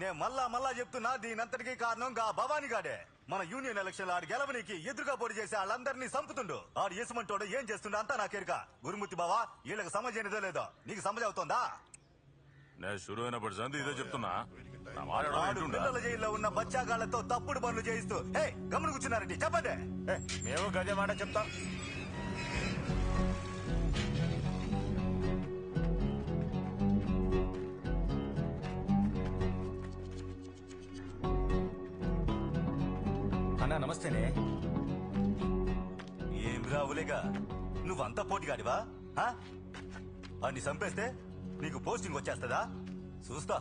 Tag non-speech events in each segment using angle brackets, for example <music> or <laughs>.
నే మళ్ళా మళ్ళా చెప్తున్నా దీనంతటికీ కారణం గా భవానీ గాడే. మన యూనియన్ ఎలక్షన్ ఆడి గెలవనికి ఎదురుగా పోటీ చేసే వాళ్ళందరినీ చంపుతుండు. ఆడు ఏసుమంటోడు ఏం చేస్తుండో అంతా నాకెరుక గురుమూర్తి బావా వీళ్ళకి సమజైనదో లేదో. నీకు సమజ అవుతోందా? నేను షురు అయినప్పటి సంది ఇదే చెప్తున్నా. నా మాట ఎవడో ఆడు వింటుండా? పిల్లల జైల్లో ఉన్న బచ్చాగాళ్ళతో తప్పుడు పనులు చేయిస్తూ. హే గమని కూర్చున్నారండి చెప్పండి. మేము గదే మాట చెప్తాం. నమస్తేనే ఏం రావులేగా నువ్వంతా పోటీగాడివా? ఆ? అన్ని చంపేస్తే నీకు పోస్టింగ్ వచ్చేస్తదా? చూస్తా.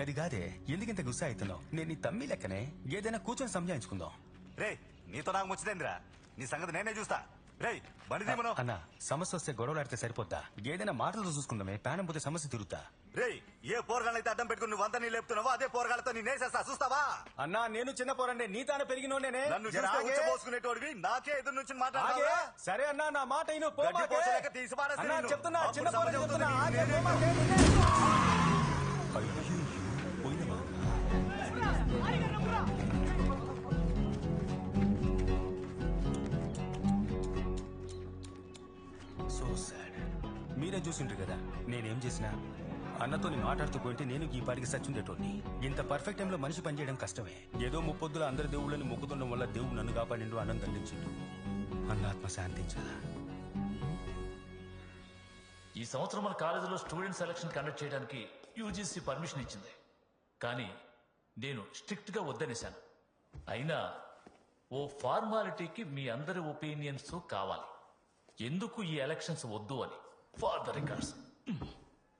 గది కాదే ఎందుకింత గుస్సా అవుతున్నావు? నేను నీ తమ్మి లెక్కనే. ఏదైనా కూర్చొని సంజాయించుకుందాం. రే నీతో నాకు ముచ్చటేంద్రా? నీ సంగతి నేనే చూస్తా. రే బండి అన్న సమస్య వస్తే గొడవలాడితే సరిపోతా ఏదైనా మాటలతో చూసుకుందామే ప్రాణం పోతే సమస్య తిరుగుతా రే ఏ పోరగాళ్ళైతే అడ్డం పెట్టుకుని నువ్వు అంతా నీ లేపుతున్నావో అదే పోరగాళ్ళతో నీ నేసేస్తా చూస్తావా అన్నా నేను చిన్న పోరండి నీ తాను పెరిగినోడేనే నన్ను. ఉచ్చబోసుకునేటోడివి నాకే ఎదురు నుంచి ఆగే. మాట్లాడాలా సరే అన్నా నా మాట ఇను పో గడ్డి మాకే. పోసలేక తీసి పారేస్తే అన్నా నిన్ను. చెప్తున్నా చిన్న పోరని? సో సాడ్ మీరే చూసింటారు కదా నేనేం చేసినా అన్నతో నేను మాట్లాడుతూ పోయింటే నేను ఈ పాటికి సచ్చుండేటోడిని. ఇంత పర్ఫెక్ట్ టైంలో మనిషి పనిచేయడం కష్టమే. ఏదో ముప్పొద్దుల అందరి దేవుళ్ళని మొక్కుతుండడం వల్ల దేవుడు నన్ను కాపాడిండు అన్నం దండించిండు. అన్న ఆత్మ శాంతించాలా ఈ సంవత్సరం మన కాలేజీలో స్టూడెంట్ సెలక్షన్ కండక్ట్ చేయడానికి యూజీసీ పర్మిషన్ ఇచ్చింది. కానీ నేను స్ట్రిక్ట్గా వద్దనేశాను. అయినా ఓ ఫార్మాలిటీకి మీ అందరి ఒపీనియన్స్ కావాలి. ఎందుకు ఈ ఎలక్షన్స్ వద్దు అని? ఫార్ ద రికార్డ్స్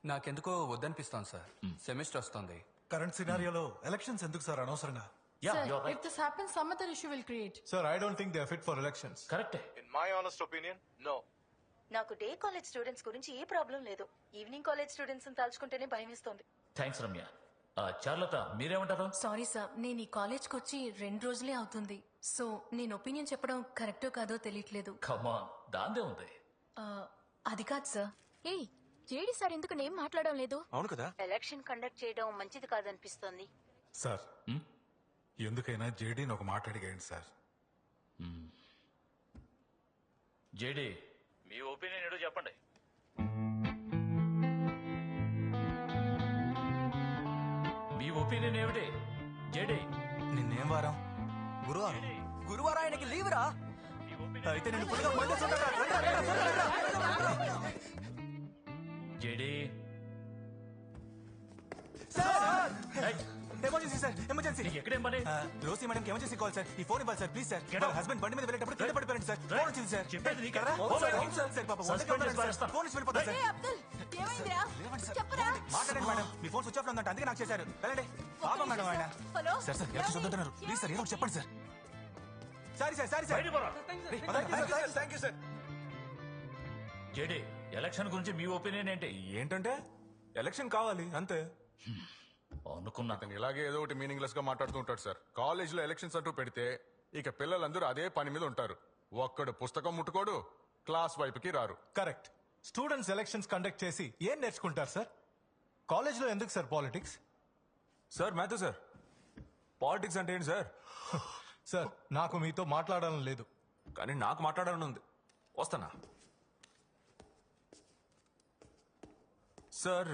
నాకెందుకో వద్దనిపిస్తాను సార్. సెమిస్టర్ వస్తుంది. కరెంట్ సినారియోలో ఎలక్షన్స్ ఎందుకు సార్ అనవసరంగా? Yeah Sir, if this happens, some other issue will create. Sir I don't think they fit for elections కరెక్టే In my honest opinion, no. నాకు day college students గురించి ఏ problem లేదు. Evening college students తలుచుకుంటేనే భయం వేస్తోంది. Thanks Ramya ఆ, చార్లత మీరేమంటారు? సారీ సార్ నేను ఈ కాలేజ్కి వచ్చి రెండు రోజులే అవుతుంది. సో నేను ఒపీనియన్ చెప్పడం కరెక్టో కాదో తెలియట్లేదు. కమాన్ దాందే ఉంది. ఆ, అది కాదు సార్ ఏయ్ జేడి సార్ ఎందుకు నేను మాట్లాడడం లేదు? అవును కదా. ఎలక్షన్ కండక్ట్ చేయడం మంచిది కాదనిపిస్తోంది. సార్. ఎందుకైనా జేడీని ఒక మాట అడిగేయండి సార్. జేడి. మీ ఒపీనియన్ ఏడో చెప్పండి. మీ ఒపీనియన్ ఏమిటి? జేడి. నిన్నేం వారం? గురువారం. గురువారం ఆయనకి లీవ్ రా అయితే నేను జేడి ఎమర్జెన్సీ సార్ ఎమర్జెన్సీ. నీకు ఎక్కడేం పని Rosie madam emergency call sir. ఈ ఫోన్ ఇవ్వాలి సార్ ప్లీజ్ సార్. వాళ్ళ. హస్బెండ్ బండి మీద వెళ్ళేటప్పుడు కింద పడిపోయారు సార్. ఫోన్ వచ్చింది సార్. చెప్పేది నీకే. కదా? సార్, అవును సార్, సార్ పాపం. ఫోన్ ఇచ్చి వెళ్ళిపోతారు సార్. అబ్దుల్ ఏమైందిరా లేవండి సార్. చెప్పరా? మాట్లాడండి మేడం. మీ ఫోన్ స్విచ్ ఆఫ్లో ఉందంట అందుకే నాకు చేశారు. వెళ్ళండి. పాపం మేడం ఆయన. హలో? సార్ సార్ ఎలా చూద్దంటున్నారు ప్లీజ్ సార్ ఏదో చెప్పండి sir. Sorry sir sorry sir. Thank you sir JD election గురించి మీ ఒపీనియన్ ఏంటి? ఏంటంటే ఎలక్షన్ కావాలి అంతే. అనుకున్నా. అతను ఇలాగే ఏదో ఒకటి మీనింగ్లెస్గా మాట్లాడుతూ ఉంటాడు సార్. కాలేజ్లో ఎలక్షన్స్ అంటూ పెడితే ఇక పిల్లలందరూ అదే పని మీద ఉంటారు. ఒక్కడు పుస్తకం ముట్టుకోడు క్లాస్ వైపుకి రారు. కరెక్ట్. స్టూడెంట్స్ ఎలక్షన్స్ కండక్ట్ చేసి ఏం నేర్చుకుంటారు సార్? కాలేజ్లో ఎందుకు sir politics? Sir maths sir. Politics అంటే ఏంటి సార్? సార్ నాకు మీతో మాట్లాడాలని లేదు. కానీ నాకు మాట్లాడాలని ఉంది. వస్తానా? సార్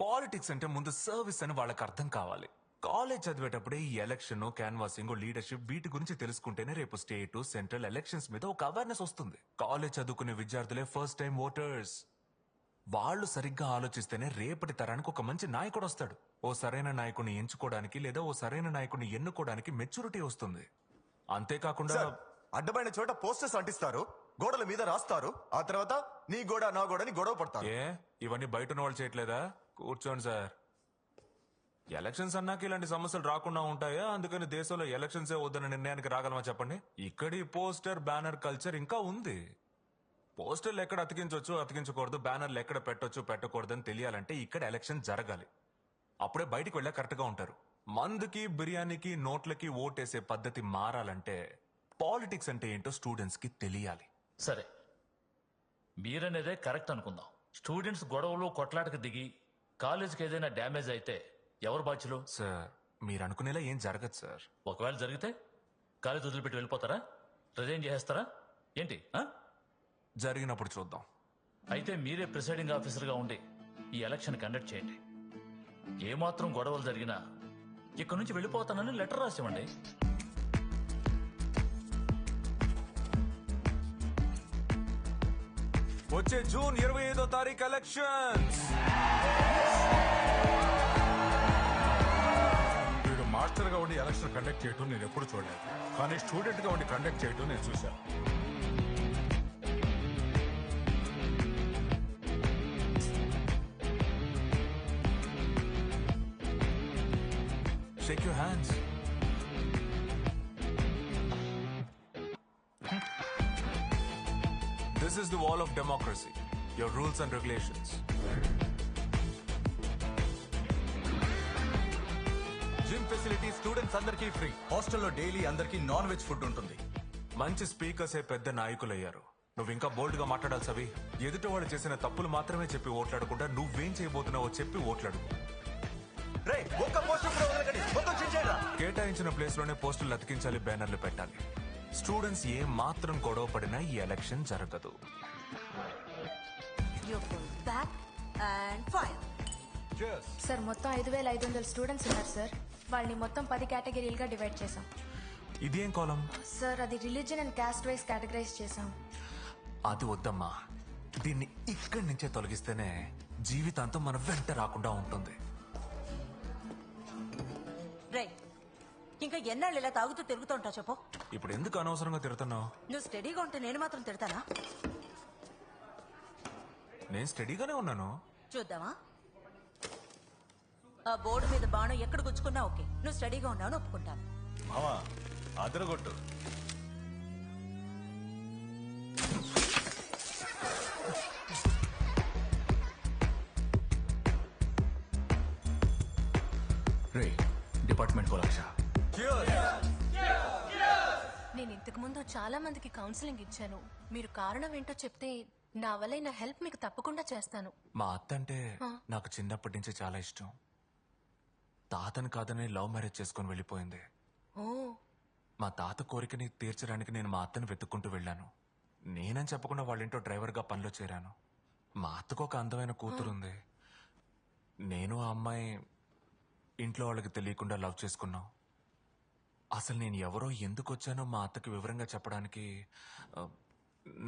పాలిటిక్స్ అంటే ముందు సర్వీస్ అని వాళ్ళకి అర్థం కావాలి. కాలేజ్ చదివేటప్పుడే ఈ ఎలక్షన్ క్యాన్వాసింగ్ లీడర్షిప్ వీటి గురించి తెలుసుకుంటేనే రేపు స్టేట్ సెంట్రల్ ఎలక్షన్స్ మీద ఒక అవేర్నెస్ వస్తుంది. కాలేజ్ చదువుకునే విద్యార్థులే ఫస్ట్ టైం ఓటర్స్ వాళ్ళు సరిగ్గా ఆలోచిస్తేనే రేపటి తరానికి ఒక మంచి నాయకుడు వస్తాడు. ఓ సరైన నాయకుడిని ఎంచుకోవడానికి లేదా ఓ సరైన నాయకుడిని ఎన్నుకోవడానికి మెచ్యూరిటీ వస్తుంది. అంతేకాకుండా అడ్డమైన చోట పోస్టర్స్ అంటిస్తారు. గోడల మీద రాస్తారు. ఆ తర్వాత నీ గోడ నా గోడని గొడవ పడతారు. ఏ? ఇవన్నీ బయట ఉన్న వాళ్ళు చేయట్లేదా? కూర్చోండి సార్. ఎలక్షన్స్ అన్నాక ఇలాంటి సమస్యలు రాకుండా ఉంటాయా? అందుకని దేశంలో ఎలక్షన్సే వద్దన్న నిర్ణయానికి రాగలమా చెప్పండి? ఇక్కడి పోస్టర్ బ్యానర్ కల్చర్ ఇంకా ఉంది. పోస్టర్లు ఎక్కడ అతికించవచ్చు అతికించకూడదు బ్యానర్లు ఎక్కడ పెట్టొచ్చు పెట్టకూడదు అని తెలియాలంటే ఇక్కడ ఎలక్షన్ జరగాలి. అప్పుడే బయటికి వెళ్ళా కరెక్ట్గా ఉంటారు. మందుకి బిర్యానీకి నోట్లకి ఓటేసే పద్ధతి మారాలంటే పాలిటిక్స్ అంటే ఏంటో స్టూడెంట్స్కి తెలియాలి. సరే. మీరనేదే కరెక్ట్ అనుకుందాం. స్టూడెంట్స్ గొడవలు కొట్లాటకు దిగి కాలేజీకి ఏదైనా డ్యామేజ్ అయితే ఎవరు బాధ్యులు? సార్ మీరు అనుకునేలా ఏం జరగదు సార్. ఒకవేళ జరిగితే కాలేజ్ వదిలిపెట్టి వెళ్ళిపోతారా? రిజైన్ చేసేస్తారా? ఏంటి ఆ? జరిగినప్పుడు చూద్దాం. అయితే మీరే ప్రిసైడింగ్ ఆఫీసర్గా ఉండి ఈ ఎలక్షన్ కండక్ట్ చేయండి. ఏమాత్రం గొడవలు జరిగినా ఇక్కడి నుంచి వెళ్ళిపోతానని లెటర్ రాసివ్వండి. వచ్చే జూన్ ఇరవై ఐదో తారీఖు ఎలక్షన్స్ వీడు మాస్టర్గా ఉండి ఎలక్షన్ కండక్ట్ చేయటం నేను ఎప్పుడు చూడలేదు. కానీ స్టూడెంట్గా ఉండి కండక్ట్ చేయటం నేను చూశాను. Shake your hands the wall of democracy your rules and regulations gym facility students అందరికీ ఫ్రీ హాస్టల్లో డైలీ అందరికీ నాన్ వెజ్ ఫుడ్ ఉంటుంది. మంచి స్పీకర్సే పెద్ద నాయకులయ్యారు. నువ్వు ఇంకా బోల్డ్గా మాట్లాడాలి సవి. ఎదుటివాడు చేసిన తప్పులు మాత్రమే చెప్పి ఓట్లాడకుండా నువ్వేం చేయబోతున్నావో చెప్పి ఓట్లాడు. కేటాయించిన ప్లేస్లోనే పోస్టులు అతికించాలి బ్యానర్లు పెట్టాలి. స్టూడెంట్స్ ఏ మాత్రం గొడవ పడినా ఈ ఎలక్షన్ జరగదు. సార్ మొత్తం ఐదు వేల ఐదు వందల స్టూడెంట్స్ ఉన్నారు సార్. వాళ్ళని మొత్తం పది కేటగిరీలుగా డివైడ్ చేసాం ఇదేం కాలం? సార్ అది religion and caste wise categorize చేసాం అది వద్దమ్మా. దీన్ని ఇక్కడి నుంచే తొలగిస్తేనే జీవితాంతం మన వెంట రాకుండా ఉంటుంది. ఇంకా ఎన్నాళ్ళు ఇలా తాగుతూ తిరుగుతూ ఉంటావు చెప్పు. ఇప్పుడు ఎందుకు అనవసరంగా తిడుతున్నావు? నువ్వు స్టడీగా ఉంటే నేను మాత్రం తిడతానా? నేను స్టడీగానే ఉన్నాను. చూద్దామా? ఆ బోర్డు మీద బాణం ఎక్కడ గుచ్చుకున్నా ఓకే. నువ్వు స్టడీగా ఉన్నావు ఒప్పుకుంటాను మావా అదరగొట్టు. రే డిపార్ట్మెంట్ కో లక్ష నేను ఇంతకు ముందు చాలా మందికి కౌన్సిలింగ్ ఇచ్చాను. మీరు కారణం ఏంటో చెప్తే నా వల్ల నా హెల్ప్ మీకు తప్పకుండా చేస్తాను. మా అత్త అంటే. నాకు చిన్నప్పటి నుంచి చాలా ఇష్టం. తాతని కాదని లవ్ మ్యారేజ్ చేసుకుని వెళ్ళిపోయింది. ఓ. మా తాత కోరికని తీర్చడానికి నేను మా అత్తని వెతుక్కుంటూ వెళ్ళాను. నేనని చెప్పకుండా వాళ్ళ ఇంట్లో డ్రైవర్గా పనిలో చేరాను. మా అత్తకు ఒక అందమైన కూతురుంది. నేను ఆ అమ్మాయి ఇంట్లో వాళ్ళకి తెలియకుండా లవ్ చేసుకున్నాం. అసలు నేను ఎవరో ఎందుకు వచ్చానో మా అత్తకి వివరంగా చెప్పడానికి ఆ,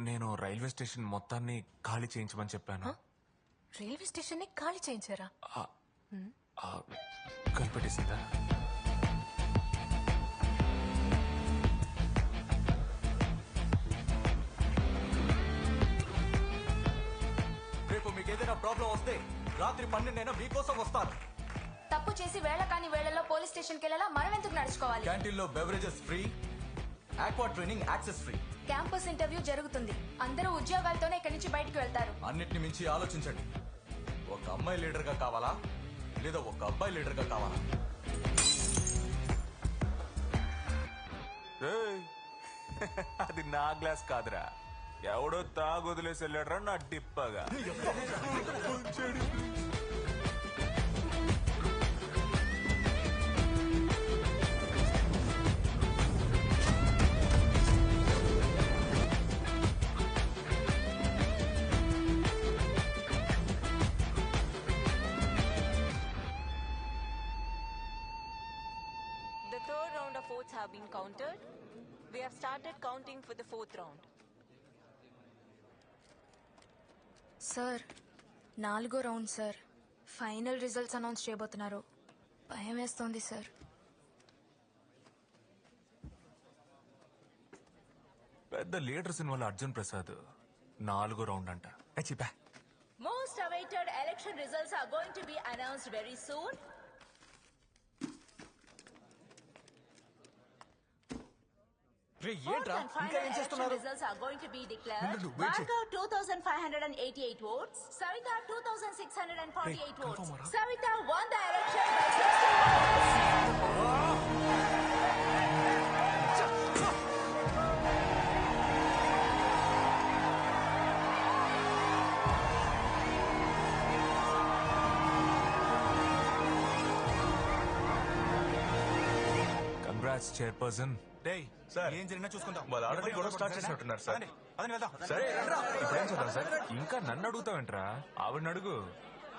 నేను రైల్వే స్టేషన్ మొత్తాన్ని ఖాళీ చేయించమని చెప్పాను. రైల్వే స్టేషన్ని ఖాళీ చేయించారా? ఆ, ఆ, కనిపెట్టేసిందా? రేపు మీకు ఏదైనా ప్రాబ్లం వస్తే రాత్రి పన్నెండైనా మీకోసం వస్తాను. తప్పు చేసి వేళ కాని వేళల్లో పోలీస్ స్టేషన్కి వెళ్ళాలా? మనం ఎందుకు నడుచుకోవాలి? క్యాంటీన్లో beverages free aqua training access free campus interview జరుగుతుంది. అందరూ ఉద్యోగాలతోనే ఇక్కడి నుంచి బయటికి వెళ్తారు. అన్నిటిని మించి ఆలోచించండి. ఒక అమ్మాయి లీడర్గా కావాలా? లేదా ఒక అబ్బాయి లీడర్గా కావాలా <laughs> అది నా గ్లాస్ కాదురా. ఎవడో తాగు వదిలేసి వెళ్ళాడరా నా డిప్పగా. Been counted. We have started counting for the fourth round. Sir నాలుగో round sir final results announce చేయబోతున్నారు భయం వేస్తోంది సార్ పెద్ద లీడర్ సినిమాలో అర్జున్ ప్రసాద్ నాలుగో రౌండ్ అంట చిపా Most awaited election results are going to be announced very soon. Election results are going to be declared. ఉండు, wait చేయి. Bhargav 2,588 votes. Savita 2,648 Hey, votes. confirm అరా? Savita won the election by 60 chairperson sir. ఏం జరిగినా చూసుకుందాం. వాళ్ళు already గొడవ start చేసినట్టున్నారు sir. అదని వెళ్దాం. సరే ఇప్పుడు ఏం చదవాలి సార్? ఇంకా నన్ను అడుగుతావేంట్రా? ఆవిడని అడుగు.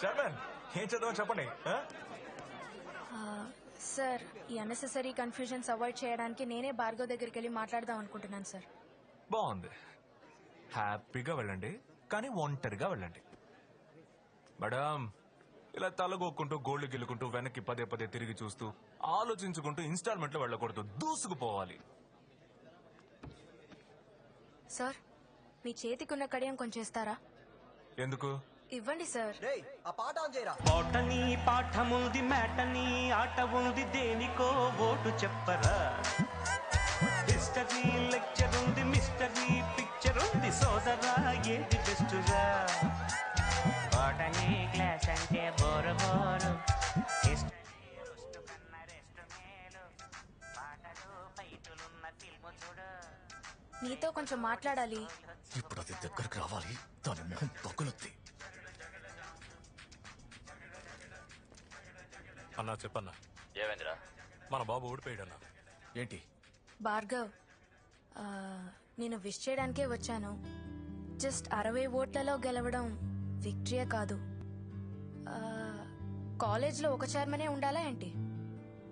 చైర్మన్ ఏం చదవని చెప్పండి సార్ ఈ అన్నెసెసరీ కన్ఫ్యూజన్స్ అవాయిడ్ చేయడానికి నేనే భార్గవ్ దగ్గరికి వెళ్ళి మాట్లాడదాం అనుకుంటున్నాను సార్. బాగుంది. హ్యాపీగా వెళ్ళండి కానీ ఒంటరిగా వెళ్ళండి. మేడం ఇలా తలగొక్కుంటూ గోల్డ్ గెలుకుంటూ వెనక్కి పదే పదే తిరిగి చూస్తూ ఆలోచించుకుంటూ ఇన్స్టాల్మెంట్లో వెళ్ళకూడదు. దూసుకుపోవాలి. సార్ మీ చేతికున్న కడియం కొంచెం ఇస్తారా ఎందుకు? ఇవ్వండి సార్. ఆ పాట ఆన్ చేయరా? పాటని పాఠముంది మేటని ఆట ఉంది దేనికో ఓటు చెప్పరా? హిస్టరీ లెక్చర్ ఉంది నీతో కొంచెం మాట్లాడాలి. ఇప్పుడు అది దగ్గరకు రావాలి. దాని మొహం పగులుద్ది అన్నా చెప్పన్నా. ఏమైందిరా? మన బాబు ఓడిపోయాడన్నా ఏంటి? భార్గవ్ ఆ, నేను విష్ చేయడానికే వచ్చాను. జస్ట్ అరవై ఓట్లలో గెలవడం విక్టరీయే కాదు. ఆ, కాలేజ్లో ఒక చైర్మనే ఉండాలా ఏంటి?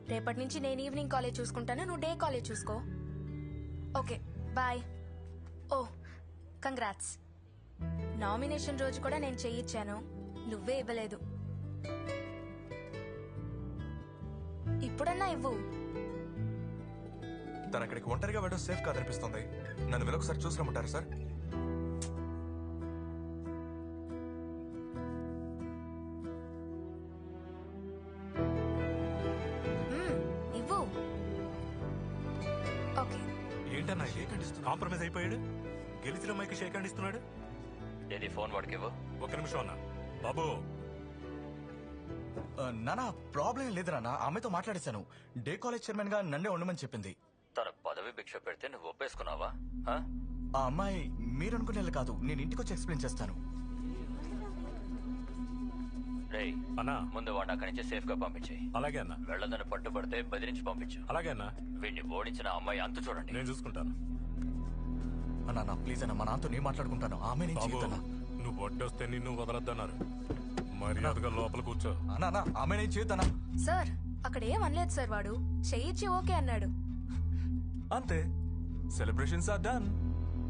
రేపటి నుంచి నేను ఈవినింగ్ కాలేజ్ చూసుకుంటాను నువ్వు డే కాలేజ్ చూసుకో. Okay bye. ఓ కంగ్రాట్స్. నామినేషన్ రోజు కూడా నేను చేయించాను నువ్వే ఇవ్వలేదు. ఇప్పుడన్నా ఇవ్వు. తను అక్కడికి ఒంటరిగా వెళ్ళడం సేఫ్ కాదనిపిస్తుంది. నన్ను వెళ్ళొకసారి చూసిరమ్మంటారు సార్? ఏంటన్నా ఏ కండిస్తున్నాడు కాంప్రమైజ్ అయిపోయాడు? గెలిచిన మైకి షేక్ హ్యాండ్ ఇస్తున్నాడు? ఏది ఫోన్ వాడికి ఇవ్వు ఒక నిమిషం అన్న. బాబు. నానా ప్రాబ్లం లేదు నాన్న. ఆమెతో మాట్లాడేశాను. డే కాలేజ్ చైర్మన్గా నన్నే ఉండమని చెప్పింది. తన పదవి భిక్ష పెడితే నువ్వు ఒప్పేసుకున్నావా? ఆ? అమ్మాయి మీరు అనుకునేది కాదు. నేను ఇంటికి వచ్చి ఎక్స్ప్లెయిన్ చేస్తాను. రేయ్ అన్నా. ముందు వాడిని అక్కడి నుంచి సేఫ్గా పంపించేయి. అలాగే అన్న. వెళ్ళదని పట్టుబడితే బెదిరించి పంపించు. అలాగే అన్న. వీడిని ఓడించిన అమ్మాయి అంతు చూడండి. నేను చూసుకుంటాను. అన్నా నా ప్లీజ్ అన్న మా నాన్నతో నేను మాట్లాడుకుంటాను. ఆమె నేను బాబు నువ్వు వడ్డొస్తే నిన్ను వదలద్దన్నారు. మర్యాదగా లోపల కూర్చో. అన్నా అన్నా ఆమె నేను చేయొద్దన్నా సార్ అక్కడ ఏం అనలేదు సార్ వాడు. చేయించి ఓకే అన్నాడు. అంతే. Celebrations are done